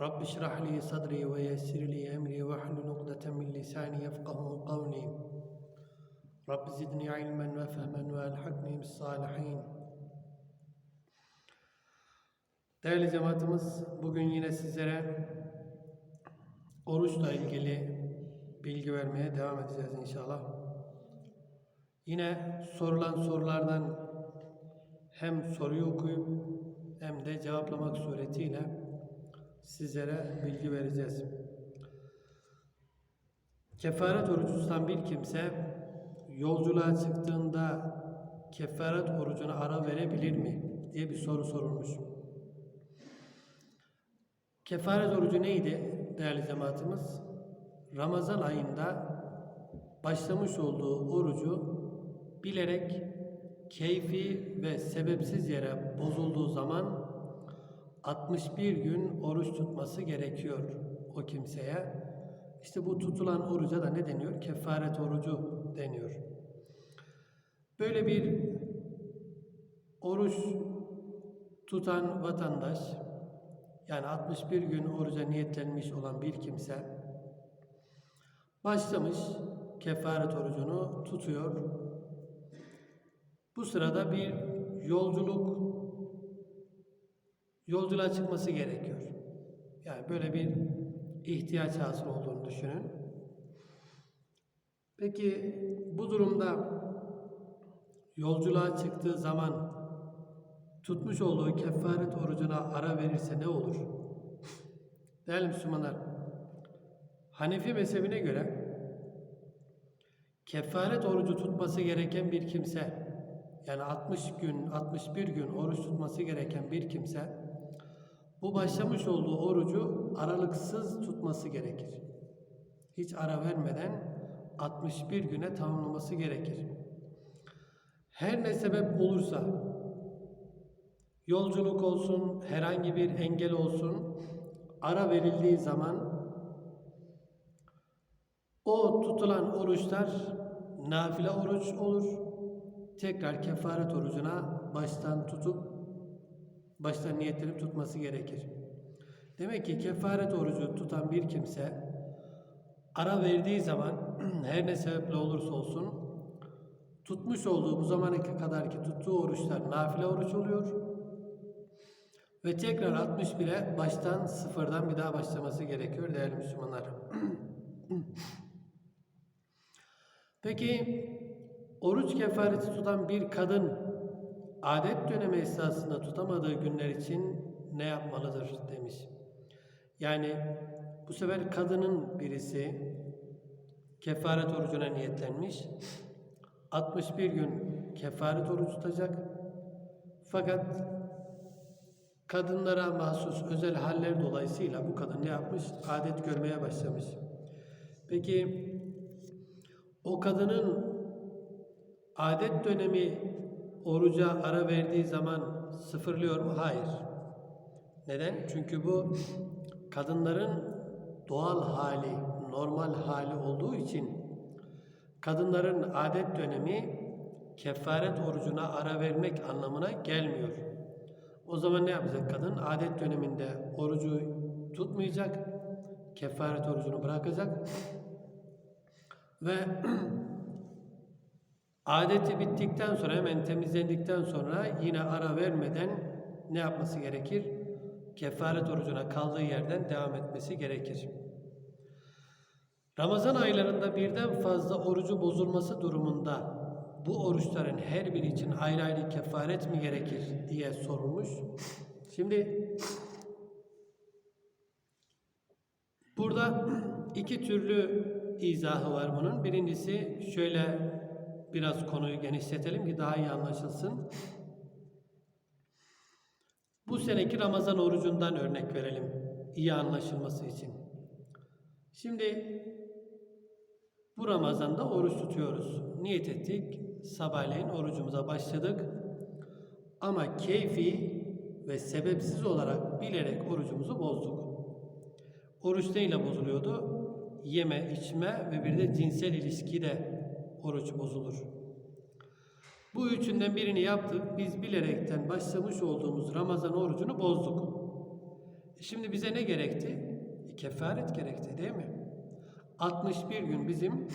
رب اشرح لي صدري ويسر لي أمري واحلل عقدة من لساني يفقه قولي رب زدني علما وفهما والحقني بالصالحين Değerli cemaatimiz, bugün yine sizlere oruçla ilgili bilgi vermeye devam edeceğiz inşallah. Yine sorulan sorulardan hem soruyu okuyup hem de cevaplamak suretiyle sizlere bilgi vereceğiz. Kefaret orucu tutan bir kimse yolculuğa çıktığında kefaret orucuna ara verebilir mi diye bir soru sorulmuş. Kefaret orucu neydi değerli cemaatimiz? Ramazan ayında başlamış olduğu orucu bilerek keyfi ve sebepsiz yere bozulduğu zaman 61 gün oruç tutması gerekiyor o kimseye. İşte bu tutulan oruca da ne deniyor? Kefaret orucu deniyor. Böyle bir oruç tutan vatandaş yani 61 gün oruca niyetlenmiş olan bir kimse başlamış kefaret orucunu tutuyor. Bu sırada bir yolculuk yolculuğa çıkması gerekiyor. Yani böyle bir ihtiyaç hasıl olduğunu düşünün. Peki bu durumda yolculuğa çıktığı zaman tutmuş olduğu kefaret orucuna ara verirse ne olur? Değerli Müslümanlar, Hanefi mezhebine göre kefaret orucu tutması gereken bir kimse yani 60 gün, 61 gün oruç tutması gereken bir kimse bu başlamış olduğu orucu aralıksız tutması gerekir. Hiç ara vermeden 61 güne tamamlaması gerekir. Her ne sebep olursa yolculuk olsun, herhangi bir engel olsun ara verildiği zaman o tutulan oruçlar nafile oruç olur. Tekrar kefaret orucuna baştan tutup baştan niyetlenip tutması gerekir. Demek ki kefaret orucu tutan bir kimse ara verdiği zaman her ne sebeple olursa olsun tutmuş olduğu bu zamana kadarki tuttuğu oruçlar nafile oruç oluyor. Ve tekrar 61'e baştan sıfırdan bir daha başlaması gerekiyor değerli Müslümanlar. Peki oruç kefareti tutan bir kadın adet dönemi esasında tutamadığı günler için ne yapmalıdır demiş. Yani bu sefer kadının birisi kefaret orucuna niyetlenmiş. 61 gün kefaret orucu tutacak. Fakat kadınlara mahsus özel haller dolayısıyla bu kadın ne yapmış? Adet görmeye başlamış. Peki o kadının adet dönemi oruca ara verdiği zaman sıfırlıyor mu? Hayır. Neden? Çünkü bu kadınların doğal hali, normal hali olduğu için kadınların adet dönemi kefaret orucuna ara vermek anlamına gelmiyor. O zaman ne yapacak kadın? Adet döneminde orucu tutmayacak, kefaret orucunu bırakacak ve Adeti bittikten sonra hemen temizlendikten sonra yine ara vermeden ne yapması gerekir? Kefaret orucuna kaldığı yerden devam etmesi gerekir. Ramazan aylarında birden fazla orucu bozulması durumunda bu oruçların her biri için ayrı ayrı kefaret mi gerekir diye sorulmuş. Şimdi burada iki türlü izahı var bunun. Birincisi şöyle biraz konuyu genişletelim ki daha iyi anlaşılsın. Bu seneki Ramazan orucundan örnek verelim iyi anlaşılması için. Şimdi bu Ramazan'da oruç tutuyoruz. Niyet ettik. Sabahleyin orucumuza başladık. Ama keyfi ve sebepsiz olarak bilerek orucumuzu bozduk. Oruç neyle bozuluyordu? Yeme, içme ve bir de cinsel ilişkide oruç bozulur. Bu üçünden birini yaptık. Biz bilerekten başlamış olduğumuz Ramazan orucunu bozduk. E Şimdi bize ne gerekti? E, Kefaret gerekti değil mi? 61 gün bizim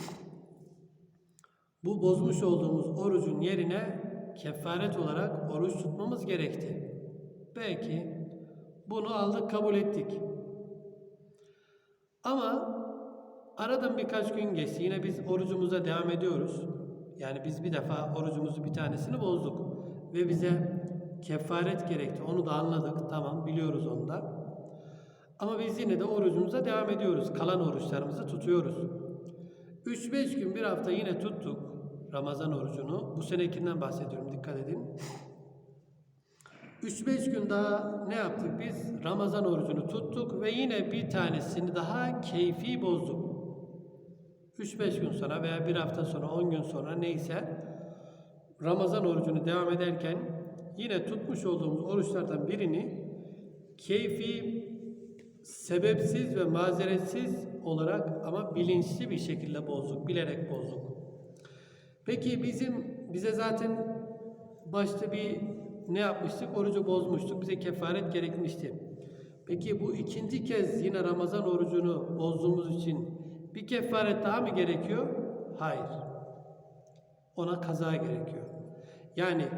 bu bozmuş olduğumuz orucun yerine kefaret olarak oruç tutmamız gerekti. Belki bunu aldık kabul ettik. Ama aradan birkaç gün geçti. Yine biz orucumuza devam ediyoruz. Yani biz bir defa orucumuzu bir tanesini bozduk. Ve bize kefaret gerekti. Onu da anladık. Tamam biliyoruz onu da. Ama biz yine de orucumuza devam ediyoruz. Kalan oruçlarımızı tutuyoruz. 3-5 gün bir hafta yine tuttuk Ramazan orucunu. Bu senekinden bahsediyorum dikkat edin. 3-5 gün daha ne yaptık biz? Ramazan orucunu tuttuk ve yine bir tanesini daha keyfi bozduk. 3-5 gün sonra veya bir hafta sonra 10 gün sonra neyse Ramazan orucunu devam ederken yine tutmuş olduğumuz oruçlardan birini keyfi sebepsiz ve mazeretsiz olarak ama bilinçli bir şekilde bozduk, bilerek bozduk. Peki bizim bize zaten başta bir ne yapmıştık? Orucu bozmuştuk. Bize kefaret gerekmişti. Peki bu ikinci kez yine Ramazan orucunu bozduğumuz için bir kefaret daha mı gerekiyor? Hayır. Ona kaza gerekiyor. Yani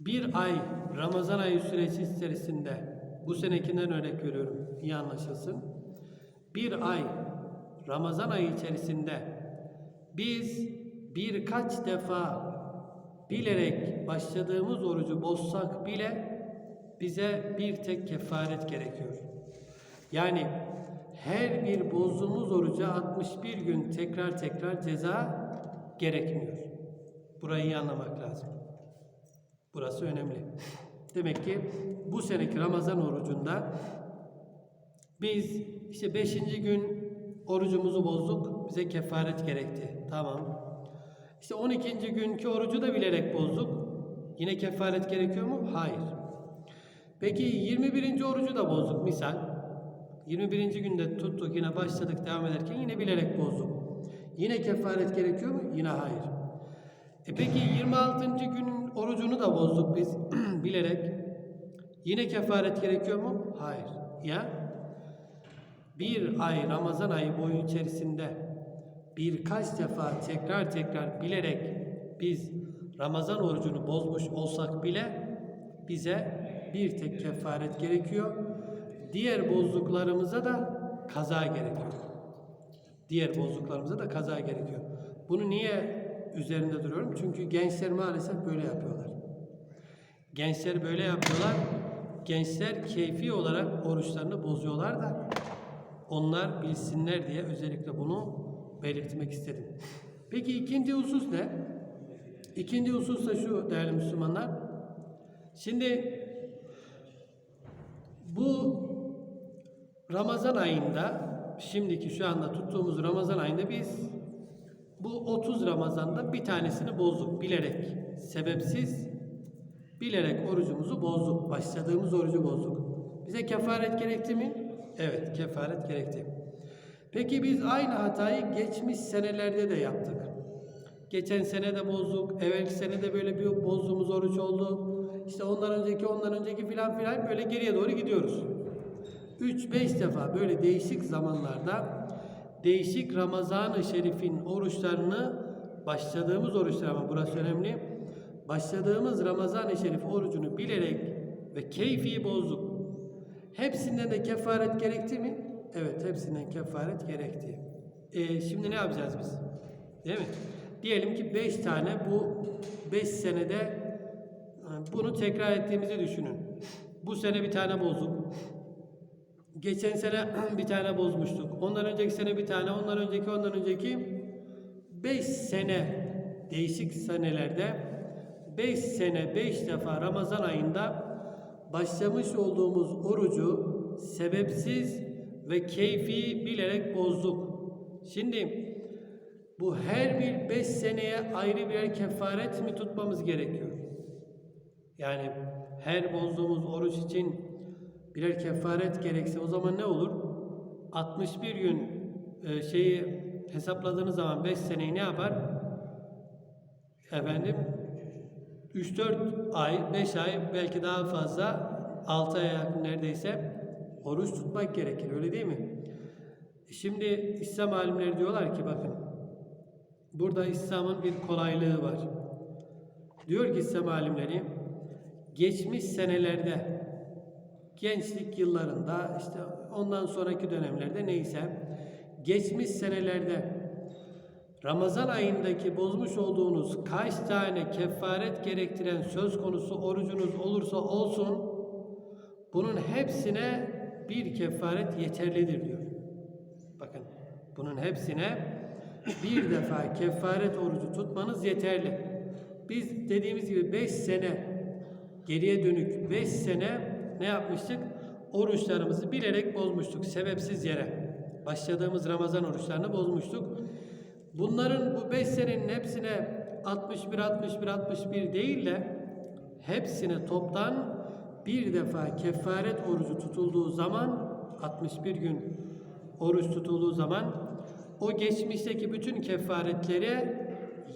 bir ay Ramazan ayı süresi içerisinde bu senekinden örnek veriyorum iyi anlaşılsın. Bir ay Ramazan ayı içerisinde biz birkaç defa bilerek başladığımız orucu bozsak bile bize bir tek kefaret gerekiyor. Yani her bir bozduğumuz oruca 61 gün tekrar tekrar ceza gerekmiyor. Burayı iyi anlamak lazım. Burası önemli. Demek ki bu seneki Ramazan orucunda biz işte 5. gün orucumuzu bozduk. Bize kefaret gerekti. Tamam. İşte 12. günkü orucu da bilerek bozduk. Yine kefaret gerekiyor mu? Hayır. Peki 21. orucu da bozduk misal. 21. günde tuttuk yine başladık devam ederken yine bilerek bozduk. Yine kefaret gerekiyor mu? Yine hayır. E peki 26. günün orucunu da bozduk biz bilerek. Yine kefaret gerekiyor mu? Hayır. Ya bir ay Ramazan ayı boyu içerisinde birkaç defa tekrar tekrar bilerek biz Ramazan orucunu bozmuş olsak bile bize bir tek kefaret gerekiyor. Diğer bozduklarımıza da kaza gerekiyor. Diğer bozduklarımıza da kaza gerekiyor. Bunu niye üzerinde duruyorum? Çünkü gençler maalesef böyle yapıyorlar. Gençler böyle yapıyorlar. Gençler keyfi olarak oruçlarını bozuyorlar da onlar bilsinler diye özellikle bunu belirtmek istedim. Peki ikinci husus ne? İkinci husus da şu değerli Müslümanlar. Şimdi bu Ramazan ayında şimdiki şu anda tuttuğumuz Ramazan ayında biz bu 30 Ramazan'da bir tanesini bozduk bilerek. Sebepsiz bilerek orucumuzu bozduk. Başladığımız orucu bozduk. Bize kefaret gerekti mi? Evet, kefaret gerekti. Peki biz aynı hatayı geçmiş senelerde de yaptık. Geçen sene de bozduk, evvelki sene de böyle bir bozduğumuz oruç oldu. İşte ondan önceki, ondan önceki filan filan böyle geriye doğru gidiyoruz. 3-5 defa böyle değişik zamanlarda değişik Ramazan-ı Şerif'in oruçlarını başladığımız oruçlar ama burası önemli. Başladığımız Ramazan-ı Şerif orucunu bilerek ve keyfi bozduk. Hepsinden de kefaret gerekti mi? Evet, hepsinden kefaret gerekti. Ee, şimdi ne yapacağız biz? Değil mi? Diyelim ki 5 tane bu 5 senede e, bunu tekrar ettiğimizi düşünün. Bu sene bir tane bozduk. Geçen sene bir tane bozmuştuk. Ondan önceki sene bir tane, ondan önceki, ondan önceki 5 sene değişik senelerde 5 sene 5 defa Ramazan ayında başlamış olduğumuz orucu sebepsiz ve keyfi bilerek bozduk. Şimdi bu her bir beş seneye ayrı birer kefaret mi tutmamız gerekiyor? Yani her bozduğumuz oruç için birer kefaret gerekse o zaman ne olur? 61 gün e, şeyi hesapladığınız zaman 5 seneyi ne yapar? Efendim 3-4 ay, 5 ay belki daha fazla 6 aya yakın neredeyse oruç tutmak gerekir öyle değil mi? Şimdi İslam alimleri diyorlar ki bakın burada İslam'ın bir kolaylığı var. Diyor ki İslam alimleri geçmiş senelerde gençlik yıllarında işte ondan sonraki dönemlerde neyse geçmiş senelerde Ramazan ayındaki bozmuş olduğunuz kaç tane kefaret gerektiren söz konusu orucunuz olursa olsun bunun hepsine bir kefaret yeterlidir diyor. Bakın bunun hepsine bir defa kefaret orucu tutmanız yeterli. Biz dediğimiz gibi 5 sene geriye dönük 5 sene ne yapmıştık? Oruçlarımızı bilerek bozmuştuk sebepsiz yere. Başladığımız Ramazan oruçlarını bozmuştuk. Bunların bu 5 senenin hepsine 61 61 61 değil de hepsine toptan bir defa kefaret orucu tutulduğu zaman 61 gün oruç tutulduğu zaman o geçmişteki bütün kefaretlere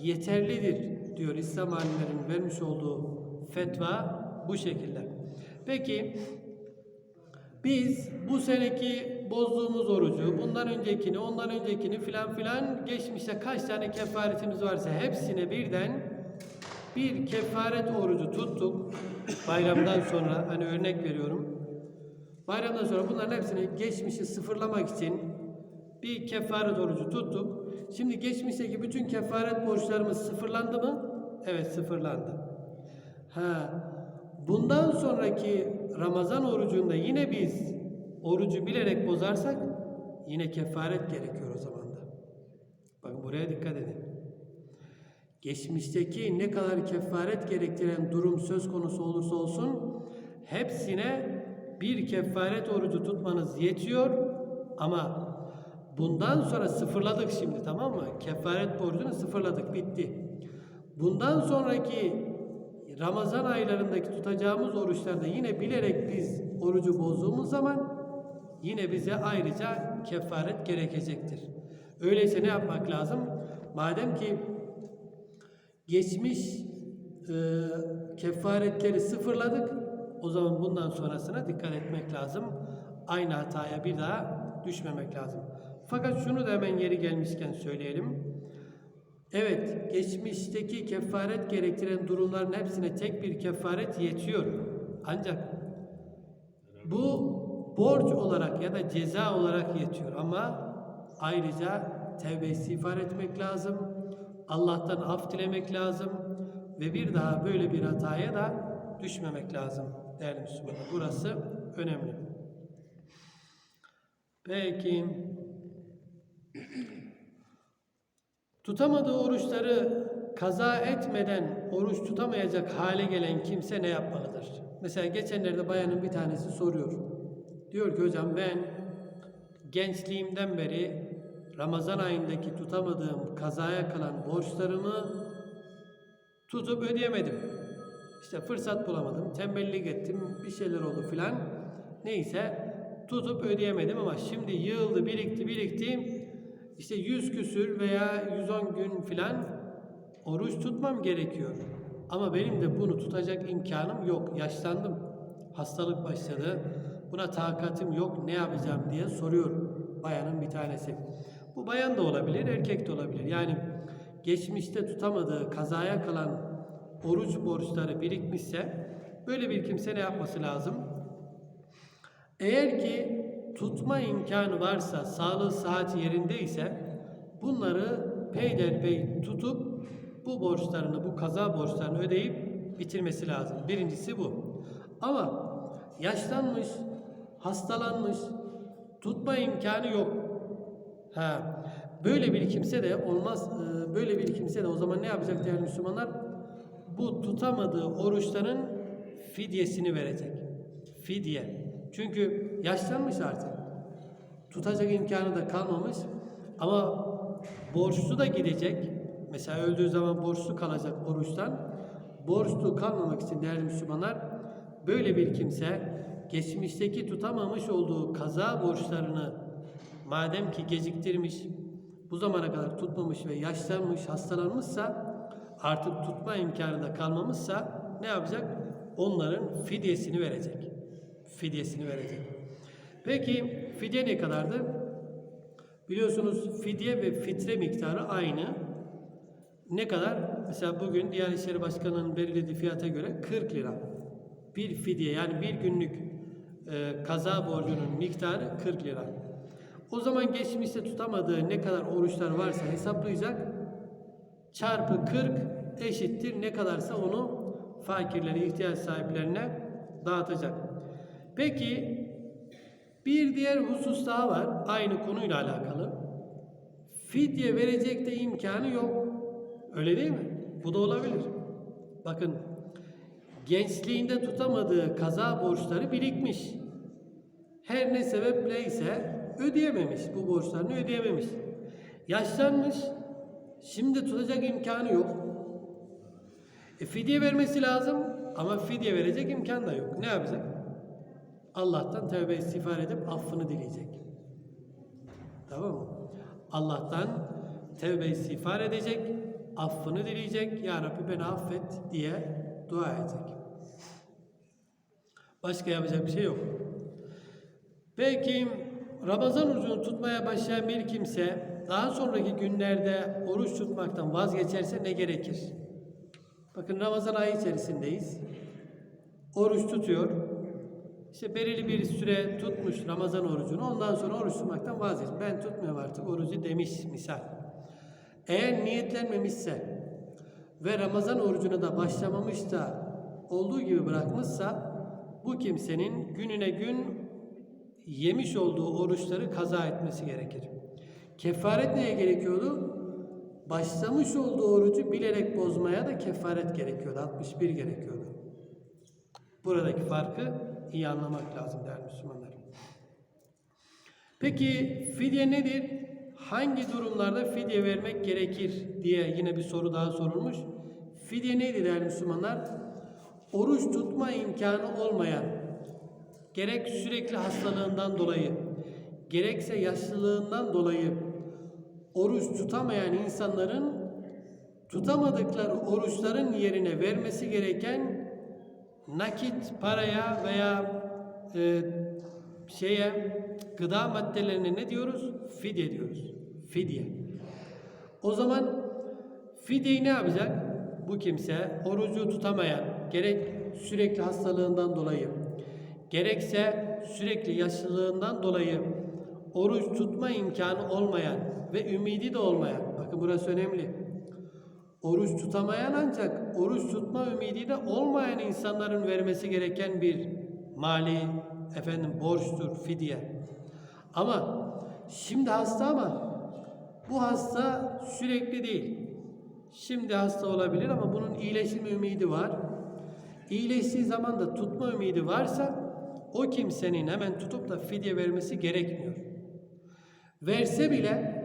yeterlidir diyor İslam alimlerinin vermiş olduğu fetva bu şekilde. Peki biz bu seneki bozduğumuz orucu, bundan öncekini, ondan öncekini filan filan geçmişte kaç tane kefaretimiz varsa hepsine birden bir kefaret orucu tuttuk. Bayramdan sonra hani örnek veriyorum. Bayramdan sonra bunların hepsini geçmişi sıfırlamak için bir kefaret orucu tuttuk. Şimdi geçmişteki bütün kefaret borçlarımız sıfırlandı mı? Evet sıfırlandı. Ha, bundan sonraki Ramazan orucunda yine biz orucu bilerek bozarsak yine kefaret gerekiyor o zaman da. Bakın buraya dikkat edin. Geçmişteki ne kadar kefaret gerektiren durum söz konusu olursa olsun hepsine bir kefaret orucu tutmanız yetiyor ama bundan sonra sıfırladık şimdi tamam mı? Kefaret borcunu sıfırladık bitti. Bundan sonraki Ramazan aylarındaki tutacağımız oruçlarda yine bilerek biz orucu bozduğumuz zaman yine bize ayrıca kefaret gerekecektir. Öyleyse ne yapmak lazım? Madem ki geçmiş e, kefaretleri sıfırladık, o zaman bundan sonrasına dikkat etmek lazım. Aynı hataya bir daha düşmemek lazım. Fakat şunu da hemen yeri gelmişken söyleyelim. Evet, geçmişteki kefaret gerektiren durumların hepsine tek bir kefaret yetiyor. Ancak bu borç olarak ya da ceza olarak yetiyor ama ayrıca tevbe istiğfar etmek lazım. Allah'tan af dilemek lazım ve bir daha böyle bir hataya da düşmemek lazım değerli Müslümanlar. Burası önemli. Peki Tutamadığı oruçları kaza etmeden oruç tutamayacak hale gelen kimse ne yapmalıdır? Mesela geçenlerde bayanın bir tanesi soruyor. Diyor ki hocam ben gençliğimden beri Ramazan ayındaki tutamadığım kazaya kalan borçlarımı tutup ödeyemedim. İşte fırsat bulamadım, tembellik ettim, bir şeyler oldu filan. Neyse tutup ödeyemedim ama şimdi yığıldı, birikti, birikti işte 100 küsür veya 110 gün filan oruç tutmam gerekiyor. Ama benim de bunu tutacak imkanım yok. Yaşlandım. Hastalık başladı. Buna takatim yok. Ne yapacağım diye soruyor bayanın bir tanesi. Bu bayan da olabilir, erkek de olabilir. Yani geçmişte tutamadığı, kazaya kalan oruç borçları birikmişse böyle bir kimse ne yapması lazım? Eğer ki tutma imkanı varsa, sağlığı saati yerindeyse bunları peyderpey tutup bu borçlarını, bu kaza borçlarını ödeyip bitirmesi lazım. Birincisi bu. Ama yaşlanmış, hastalanmış, tutma imkanı yok. Ha, böyle bir kimse de olmaz. e, Böyle bir kimse de o zaman ne yapacak değerli Müslümanlar? Bu tutamadığı oruçların fidyesini verecek. Fidye. Çünkü yaşlanmış artık. tutacak imkanı da kalmamış ama borçlu da gidecek. Mesela öldüğü zaman borçlu kalacak oruçtan. Borçlu kalmamak için değerli Müslümanlar böyle bir kimse geçmişteki tutamamış olduğu kaza borçlarını madem ki geciktirmiş, bu zamana kadar tutmamış ve yaşlanmış, hastalanmışsa artık tutma imkanı da kalmamışsa ne yapacak? Onların fidyesini verecek. Fidyesini verecek. Peki fidye ne kadardı? Biliyorsunuz fidye ve fitre miktarı aynı. Ne kadar? Mesela bugün Diyanet İşleri Başkanı'nın belirlediği fiyata göre 40 lira. Bir fidye yani bir günlük e, kaza borcunun miktarı 40 lira. O zaman geçmişte tutamadığı ne kadar oruçlar varsa hesaplayacak. Çarpı 40 eşittir ne kadarsa onu fakirlere, ihtiyaç sahiplerine dağıtacak. Peki bir diğer husus daha var aynı konuyla alakalı. Fidye verecek de imkanı yok. Öyle değil mi? Bu da olabilir. Bakın gençliğinde tutamadığı kaza borçları birikmiş. Her ne sebepleyse ödeyememiş. Bu borçlarını ödeyememiş. Yaşlanmış. Şimdi tutacak imkanı yok. E, fidye vermesi lazım ama fidye verecek imkan da yok. Ne yapacak? Allah'tan tövbe istiğfar edip affını dileyecek. Tamam mı? Allah'tan tövbe istiğfar edecek, affını dileyecek. Ya Rabbi beni affet diye dua edecek. Başka yapacak bir şey yok. Belki Ramazan orucunu tutmaya başlayan bir kimse daha sonraki günlerde oruç tutmaktan vazgeçerse ne gerekir? Bakın Ramazan ayı içerisindeyiz. Oruç tutuyor. İşte belirli bir süre tutmuş Ramazan orucunu. Ondan sonra oruç tutmaktan vazgeç. Ben tutmuyorum artık orucu demiş misal. Eğer niyetlenmemişse ve Ramazan orucuna da başlamamış da olduğu gibi bırakmışsa bu kimsenin gününe gün yemiş olduğu oruçları kaza etmesi gerekir. Kefaret neye gerekiyordu? Başlamış olduğu orucu bilerek bozmaya da kefaret gerekiyordu. 61 gerekiyordu. Buradaki farkı iyi anlamak lazım değerli Müslümanlar. Peki fidye nedir? Hangi durumlarda fidye vermek gerekir diye yine bir soru daha sorulmuş. Fidye neydi değerli Müslümanlar? Oruç tutma imkanı olmayan, gerek sürekli hastalığından dolayı, gerekse yaşlılığından dolayı oruç tutamayan insanların tutamadıkları oruçların yerine vermesi gereken nakit paraya veya e, şeye gıda maddelerine ne diyoruz? Fidye diyoruz. Fidye. O zaman fidyeyi ne yapacak? Bu kimse orucu tutamayan, gerek sürekli hastalığından dolayı, gerekse sürekli yaşlılığından dolayı oruç tutma imkanı olmayan ve ümidi de olmayan, bakın burası önemli. Oruç tutamayan ancak oruç tutma ümidi de olmayan insanların vermesi gereken bir mali efendim borçtur, fidye. Ama şimdi hasta ama bu hasta sürekli değil. Şimdi hasta olabilir ama bunun iyileşme ümidi var. İyileştiği zaman da tutma ümidi varsa o kimsenin hemen tutup da fidye vermesi gerekmiyor. Verse bile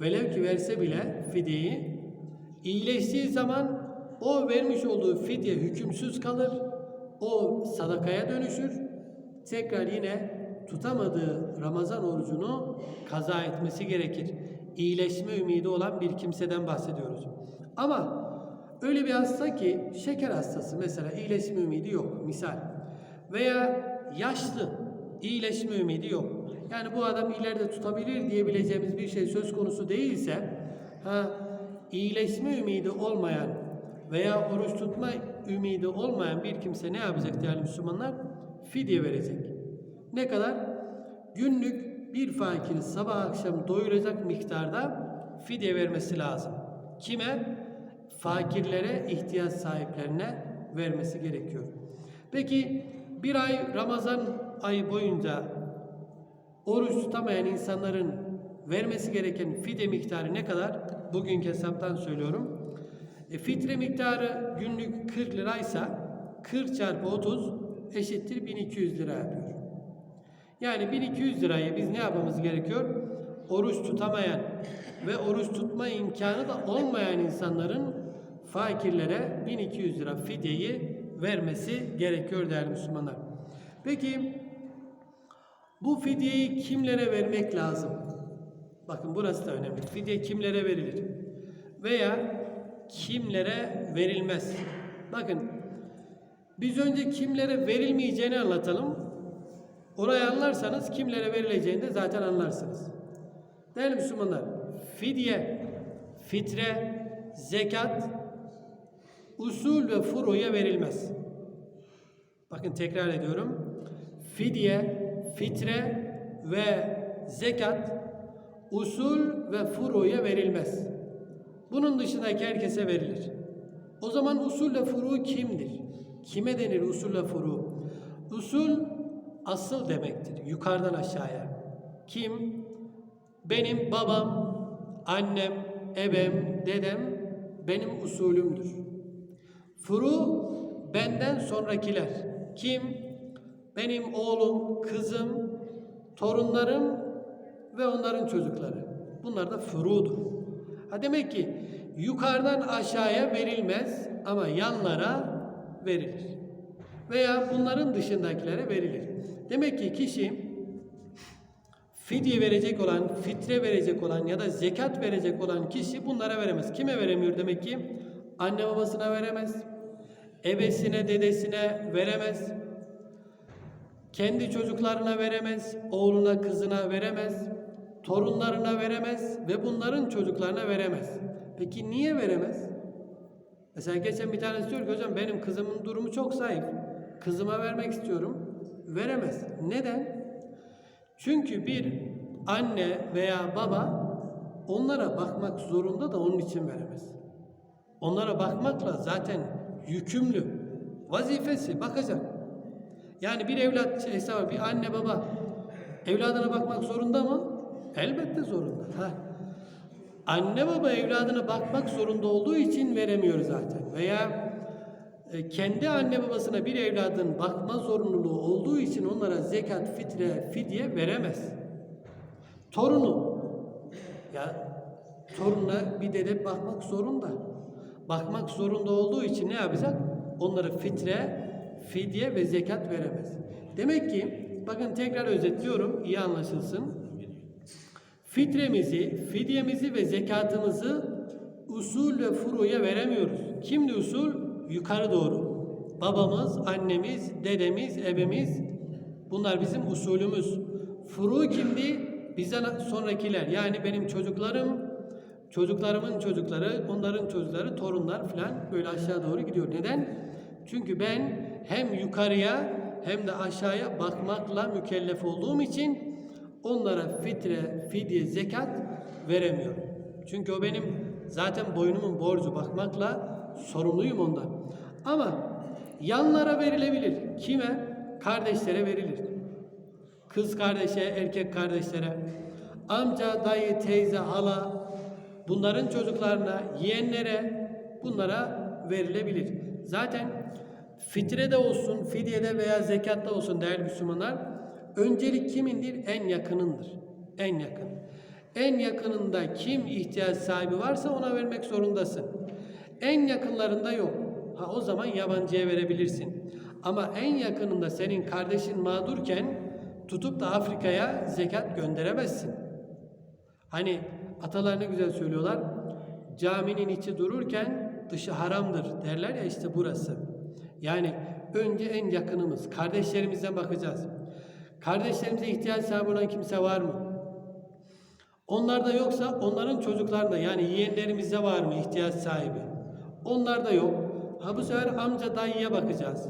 velev ki verse bile fidyeyi iyileştiği zaman o vermiş olduğu fidye hükümsüz kalır. O sadakaya dönüşür. Tekrar yine tutamadığı Ramazan orucunu kaza etmesi gerekir. İyileşme ümidi olan bir kimseden bahsediyoruz. Ama öyle bir hasta ki şeker hastası mesela iyileşme ümidi yok misal. Veya yaşlı iyileşme ümidi yok. Yani bu adam ileride tutabilir diyebileceğimiz bir şey söz konusu değilse ha iyileşme ümidi olmayan veya oruç tutma ümidi olmayan bir kimse ne yapacak değerli Müslümanlar? Fidye verecek. Ne kadar? Günlük bir fakiri sabah akşam doyuracak miktarda fidye vermesi lazım. Kime? Fakirlere, ihtiyaç sahiplerine vermesi gerekiyor. Peki bir ay Ramazan ayı boyunca oruç tutamayan insanların vermesi gereken fidye miktarı ne kadar? Bugünkü hesaptan söylüyorum. E, fitre miktarı günlük 40 liraysa 40 çarpı 30 eşittir 1200 lira yapıyor. Yani 1200 lirayı biz ne yapmamız gerekiyor? Oruç tutamayan ve oruç tutma imkanı da olmayan insanların fakirlere 1200 lira fidyeyi vermesi gerekiyor değerli Müslümanlar. Peki bu fidyeyi kimlere vermek lazım? Bakın burası da önemli. Fidye kimlere verilir? Veya kimlere verilmez? Bakın biz önce kimlere verilmeyeceğini anlatalım. Orayı anlarsanız kimlere verileceğini de zaten anlarsınız. Değerli Müslümanlar, fidye, fitre, zekat, usul ve furuya verilmez. Bakın tekrar ediyorum. Fidye, fitre ve zekat usul ve furuya verilmez. Bunun dışındaki herkese verilir. O zaman usul ve furu kimdir? Kime denir usul ve furu? Usul asıl demektir. Yukarıdan aşağıya. Kim? Benim babam, annem, ebem, dedem benim usulümdür. Furu benden sonrakiler. Kim? Benim oğlum, kızım, torunlarım ve onların çocukları. Bunlar da furudur. Ha demek ki yukarıdan aşağıya verilmez ama yanlara verilir. Veya bunların dışındakilere verilir. Demek ki kişi fidye verecek olan, fitre verecek olan ya da zekat verecek olan kişi bunlara veremez. Kime veremiyor demek ki? Anne babasına veremez. Ebesine, dedesine veremez. Kendi çocuklarına veremez, oğluna, kızına veremez, torunlarına veremez ve bunların çocuklarına veremez. Peki niye veremez? Mesela geçen bir tanesi diyor ki hocam benim kızımın durumu çok zayıf. Kızıma vermek istiyorum. Veremez. Neden? Çünkü bir anne veya baba onlara bakmak zorunda da onun için veremez. Onlara bakmakla zaten yükümlü. Vazifesi bakacak. Yani bir evlat şey, bir anne baba evladına bakmak zorunda mı? Elbette zorunda. Ha. Anne baba evladına bakmak zorunda olduğu için veremiyor zaten. Veya e, kendi anne babasına bir evladın bakma zorunluluğu olduğu için onlara zekat, fitre, fidye veremez. Torunu ya torununa bir dede bakmak zorunda. Bakmak zorunda olduğu için ne yapacak? Onlara fitre, fidye ve zekat veremez. Demek ki bakın tekrar özetliyorum iyi anlaşılsın. Fitremizi, fidyemizi ve zekatımızı usul ve furuya veremiyoruz. Kimdi usul? Yukarı doğru. Babamız, annemiz, dedemiz, ebemiz bunlar bizim usulümüz. Furu kimdi? Bizden sonrakiler. Yani benim çocuklarım, çocuklarımın çocukları, onların çocukları, torunlar falan böyle aşağı doğru gidiyor. Neden? Çünkü ben hem yukarıya hem de aşağıya bakmakla mükellef olduğum için onlara fitre, fidye, zekat veremiyorum. Çünkü o benim zaten boynumun borcu bakmakla sorumluyum ondan. Ama yanlara verilebilir. Kime? Kardeşlere verilir. Kız kardeşe, erkek kardeşlere, amca, dayı, teyze, hala, bunların çocuklarına, yeğenlere bunlara verilebilir. Zaten fitrede olsun, fidyede veya zekatta olsun değerli Müslümanlar, öncelik kimindir? En yakınındır. En yakın. En yakınında kim ihtiyaç sahibi varsa ona vermek zorundasın. En yakınlarında yok. Ha o zaman yabancıya verebilirsin. Ama en yakınında senin kardeşin mağdurken tutup da Afrika'ya zekat gönderemezsin. Hani atalar ne güzel söylüyorlar. Caminin içi dururken dışı haramdır derler ya işte burası. Yani önce en yakınımız, kardeşlerimizden bakacağız. Kardeşlerimize ihtiyaç sahibi olan kimse var mı? Onlar da yoksa onların çocuklarında yani yeğenlerimizde var mı ihtiyaç sahibi? Onlar da yok. Ha bu sefer amca dayıya bakacağız.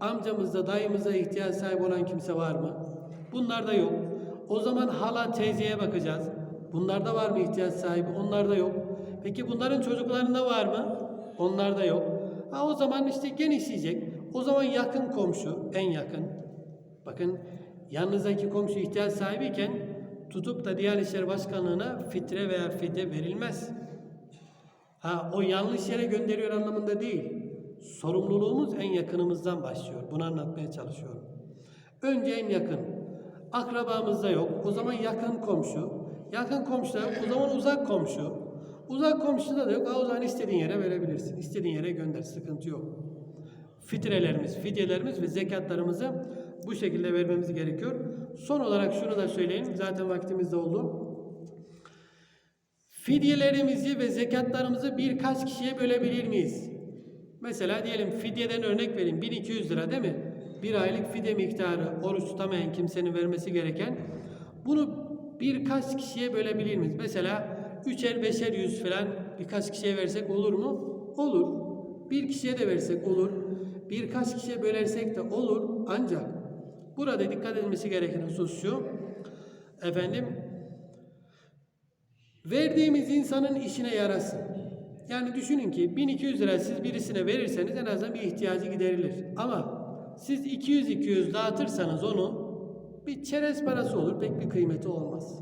Amcamızda dayımıza ihtiyaç sahibi olan kimse var mı? Bunlar da yok. O zaman hala teyzeye bakacağız. Bunlarda var mı ihtiyaç sahibi? Onlar da yok. Peki bunların çocuklarında var mı? Onlar da yok. Ha o zaman işte genişleyecek. O zaman yakın komşu, en yakın. Bakın yanınızdaki komşu ihtiyaç sahibiyken tutup da Diyanet İşleri Başkanlığı'na fitre veya fide verilmez. Ha o yanlış yere gönderiyor anlamında değil. Sorumluluğumuz en yakınımızdan başlıyor. Bunu anlatmaya çalışıyorum. Önce en yakın. Akrabamızda yok. O zaman yakın komşu. Yakın komşuda yok. O zaman uzak komşu. Uzak komşuda da yok. Ha, O zaman istediğin yere verebilirsin. İstediğin yere gönder. Sıkıntı yok. Fitrelerimiz, fidyelerimiz ve zekatlarımızı bu şekilde vermemiz gerekiyor. Son olarak şunu da söyleyeyim. Zaten vaktimiz de oldu. Fidyelerimizi ve zekatlarımızı birkaç kişiye bölebilir miyiz? Mesela diyelim fidyeden örnek vereyim. 1200 lira değil mi? Bir aylık fidye miktarı oruç tutamayan kimsenin vermesi gereken. Bunu birkaç kişiye bölebilir miyiz? Mesela üçer beşer yüz falan birkaç kişiye versek olur mu? Olur. Bir kişiye de versek olur. Birkaç kişiye bölersek de olur. Ancak burada dikkat edilmesi gereken husus şu. Efendim verdiğimiz insanın işine yarasın. Yani düşünün ki 1200 lira siz birisine verirseniz en azından bir ihtiyacı giderilir. Ama siz 200-200 dağıtırsanız onu bir çerez parası olur pek bir kıymeti olmaz.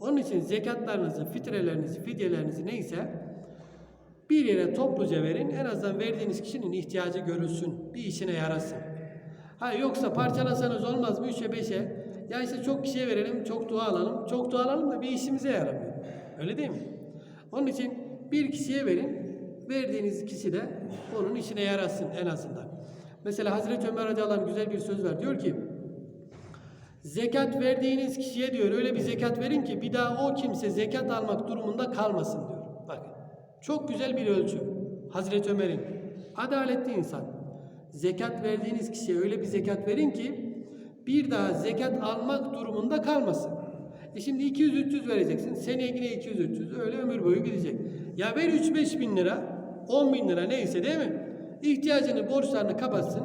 Onun için zekatlarınızı, fitrelerinizi, fidyelerinizi neyse bir yere topluca verin. En azından verdiğiniz kişinin ihtiyacı görülsün. Bir işine yarasın. Ha yoksa parçalasanız olmaz mı? Üçe beşe. Ya işte çok kişiye verelim, çok dua alalım. Çok dua alalım da bir işimize yaramıyor. Öyle değil mi? Onun için bir kişiye verin. Verdiğiniz kişi de onun işine yarasın en azından. Mesela Hazreti Ömer radıyallahu güzel bir söz var. Diyor ki Zekat verdiğiniz kişiye diyor öyle bir zekat verin ki bir daha o kimse zekat almak durumunda kalmasın diyor. Bakın çok güzel bir ölçü. Hazreti Ömer'in adaletli insan. Zekat verdiğiniz kişiye öyle bir zekat verin ki bir daha zekat almak durumunda kalmasın. E şimdi 200-300 vereceksin. Seneye yine 200-300 öyle ömür boyu gidecek. Ya ver 3-5 bin lira 10 bin lira neyse değil mi? İhtiyacını borçlarını kapatsın.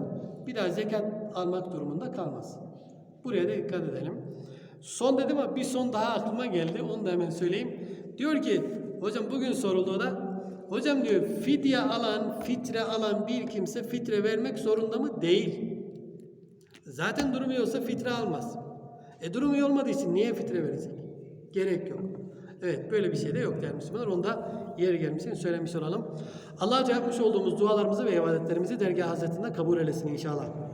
Bir daha zekat almak durumunda kalmasın. Buraya da dikkat edelim. Son dedim ama bir son daha aklıma geldi. Onu da hemen söyleyeyim. Diyor ki hocam bugün soruldu o da. Hocam diyor fidye alan, fitre alan bir kimse fitre vermek zorunda mı? Değil. Zaten durumu yoksa fitre almaz. E durumu iyi olmadığı için niye fitre verecek? Gerek yok. Evet böyle bir şey de yok değerli Müslümanlar. Onu da yeri gelmişsin söylemiş olalım. Allah'a yapmış olduğumuz dualarımızı ve ibadetlerimizi dergah hazretinde kabul eylesin inşallah.